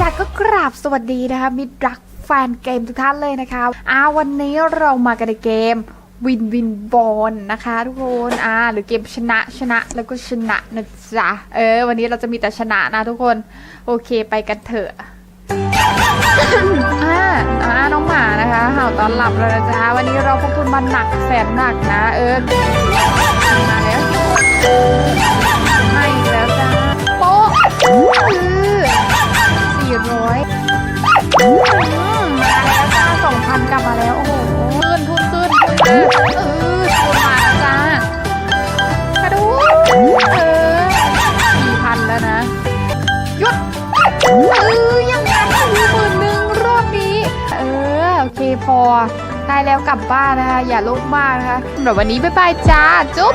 ก็กราบสวัสดีนะคะมิตรรักแฟนเกมทุกท่านเลยนะคะอ่าวันนี้เรามากันในเกมวินวินบอลนะคะทุกคนอ่าหรือเกมชนะชนะแล้วก็ชนะนะจ๊ะเออ วันนี้เราจะมีแต่ชนะนะทุกคน โอเคไปกันเถอะอ่าอ่าน้องหมานะคะเห่าตอนหลับเลยนะจ๊ะวันนี้เราพกทุนมาหนักแสนหนักนะ เออ หยุดเออยังทำอยู่หมื่นหนึ่งรอบนี้ เออโอเคพอได้แล้วกลับบ้านนะคะ อย่าโลภมากนะคะสำหรับวันนี้บ๊ายบายจ้า จุ๊บ